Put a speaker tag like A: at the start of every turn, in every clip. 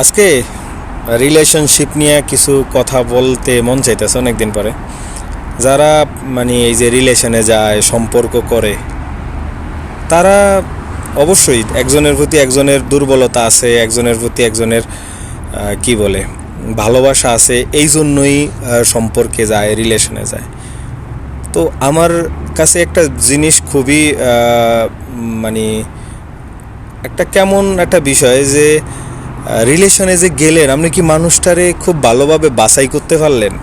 A: আজকে রিলেশনশিপ নিয়ে কিছু কথা বলতে মন চাইতেছে অনেকদিন পরে। যারা মানে এই যে রিলেশনে যায়, সম্পর্ক করে, তারা অবশ্যই একজনের প্রতি একজনের দুর্বলতা আছে, একজনের প্রতি একজনের কি বলে, ভালোবাসা আছে, এই জন্যই সম্পর্কে যায় রিলেশনে যায়। তো আমার কাছে একটা জিনিস খুবই মানে একটা কেমন একটা বিষয় যে রিলেশনে যে গেলেন, আপনি কি মানুষটারে খুব ভালোভাবে বাছাই করতে পারলেন?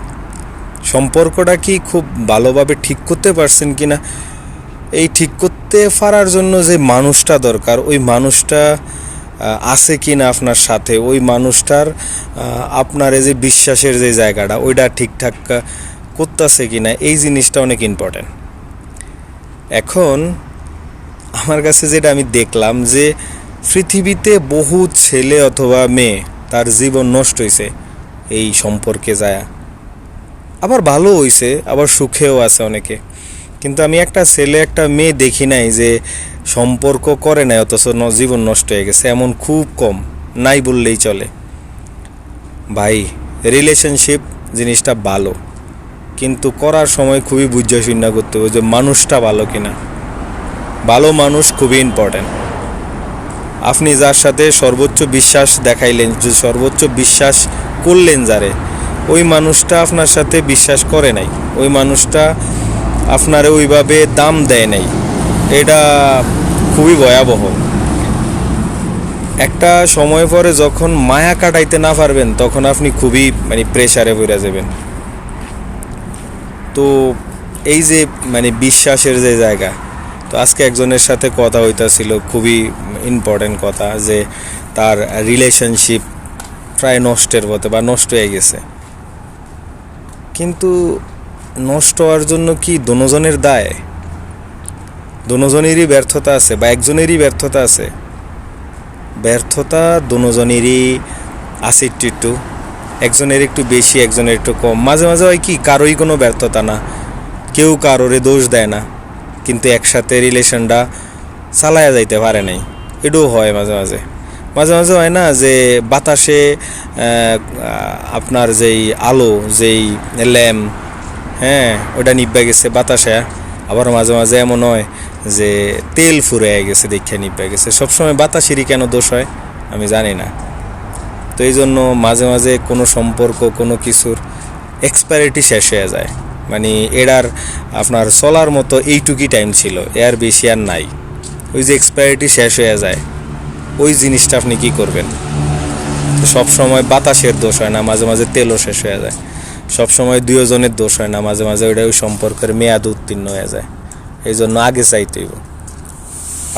A: সম্পর্কটা কি খুব ভালোভাবে ঠিক করতে পারছেন কি না এই ঠিক করতে পারার জন্য যে মানুষটা দরকার, ওই মানুষটা আছে কি না আপনার সাথে? ওই মানুষটার আপনার যে বিশ্বাসের যে জায়গাটা, ওইটা ঠিকঠাক করতেছে কি না এই জিনিসটা অনেক ইম্পর্ট্যান্ট এখন, আমার কাছে যেটা আমি দেখলাম যে পৃথিবীতে বহু ছেলে অথবা মেয়ে তার জীবন নষ্ট হয়েছে এই সম্পর্কে যায়। আবার ভালো হইছে, আবার সুখেও আছে অনেকে। কিন্তু আমি একটা ছেলে, একটা মেয়ে দেখি নাই যে সম্পর্ক করে নাই, অথচ জীবন নষ্ট হয়ে গেছে, এমন খুব কম, নাই বললেই চলে। ভাই রিলেশনশিপ জিনিসটা ভালো, কিন্তু করার সময় খুবই বুঝে শুন্য করতে হবে যে মানুষটা ভালো কিনা। ভালো মানুষ খুবই ইম্পর্ট্যান্ট আপনি যার সাথে সর্বোচ্চ বিশ্বাস দেখাইলেন, যে সর্বোচ্চ বিশ্বাস করলেন যারে, ওই মানুষটা আপনার সাথে বিশ্বাস করে নাই। ওই মানুষটা আপনার ওইভাবে দাম দেয় নাই। এটা খুবই ভয়াবহ। একটা সময় পরে যখন মায়া কাটাইতে না পারবেন, তখন আপনি খুবই মানে প্রেশারে পড়ে যাবেন। তো এই যে মানে বিশ্বাসের যে জায়গা তো আজকে একজনের সাথে কথা হইতাছিল, খুবই ইম্পর্টেন্ট কথা যে তার রিলেশনশিপ প্রায় নষ্টের পথে বা নষ্ট হয়ে গেছে। কিন্তু নষ্ট হওয়ার জন্য কি দনোজনের দায়? দনোজনেরই ব্যর্থতা আছে বা একজনেরই ব্যর্থতা আছে? ব্যর্থতা দনোজনেরই আছে একটু একটু, একজনের একটু বেশি, একজনের একটু কম। মাঝে মাঝে হয় কি কারোই কোনো ব্যর্থতা না, কেউ কারোরে দোষ দেয় না। কিন্তু একসাথে রিলেশনটা চালায়া যাইতে পারে নাই। এটাও হয় মাঝে মাঝে। মাঝে মাঝে হয় না যে বাতাসে আপনার যেই আলো, যেই ল্যাম্প হ্যাঁ ওটা নিব্বা গেছে বাতাসে। আবার মাঝে মাঝে এমন হয় যে তেল ফুরে গেছে দেখে নিব্বা গেছে। সবসময় বাতাসেরই কেন দোষ হয় আমি জানি না। তো এই জন্য মাঝে মাঝে কোনো সম্পর্ক, কোনো কিছুর এক্সপায়ারিটি শেষ হয়ে যায়। মানে এটার আপনার চলার মতো এইটুকুই টাইম ছিল এর বেশি আর নাই। ওই যে এক্সপায়ারিটি শেষ হয়ে যায়, ওই জিনিসটা আপনি কি করবেন? সব সময় বাতাসের দোষ হয় না, মাঝে মাঝে তেলও শেষ হয়ে যায়। সব সময় দুজনের দোষ হয় না, মাঝে মাঝে ওইটা ওই সম্পর্কের মেয়াদ উত্তীর্ণ হয়ে যায়। এই জন্য আগে চাইতে হইব।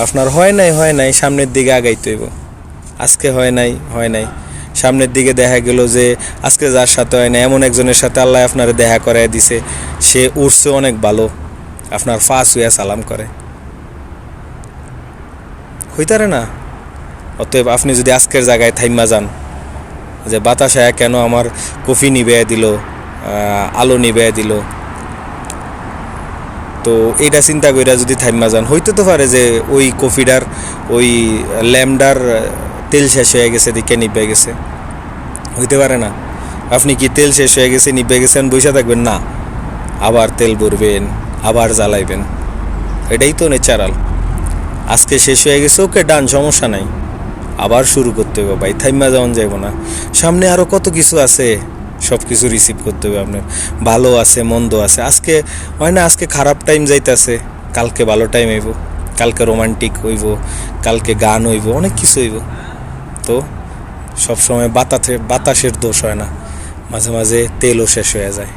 A: আপনার হয় নাই হয় নাই, সামনের দিকে আগাইতে হইব। আজকে হয় নাই হয় নাই। সামনের দিকে দেখা গেল যে আজকে যার সাথে হয় না, এমন একজনের সাথে আল্লাহ আপনার দেখা করায় দিছে। সে উঠছে অনেক ভালো। আপনার ফাঁস হইয়া সালাম করে। হইতারে না? অতএব আপনি যদি আজকের জায়গায় থাইমা যান, যে বাতাস আয়া কেন আমার কফি নিবে দিল আলো নিবে দিল? তো এটা চিন্তা কইরা যদি থাইমা যান, হইতে তো পারে যে ওই কফিডার ওই ল্যামডার তেল শেষ হয়ে গেছে দিকে নিবে গেছে। হইতে পারে না। আপনি কি তেল শেষ হয়ে গেছে নিবে গেছেন, বসে থাকবেন? না। আবার তেল ভরবেন, আবার জ্বালাইবেন। এটাই তো ন্যাচারাল আজকে শেষ হয়ে গেছে, ওকে ডান, সমস্যা নাই। আবার শুরু করতে হবে ভাই, থাইমা যাওয়ান যাইব না। সামনে আরও কত কিছু আছে সব কিছু রিসিভ করতে হবে আপনার। ভালো আছে, মন্দ আছে। আজকে, হয় না, আজকে খারাপ টাইম যাইতাছে। কালকে ভালো টাইম হইব, কালকে রোমান্টিক হইব, কালকে গান হইব, অনেক কিছু হইব। তো সবসময় বাতাসে বাতাসের দোষ হয় না। মাঝে মাঝে তেলও শেষ হয়ে যায়।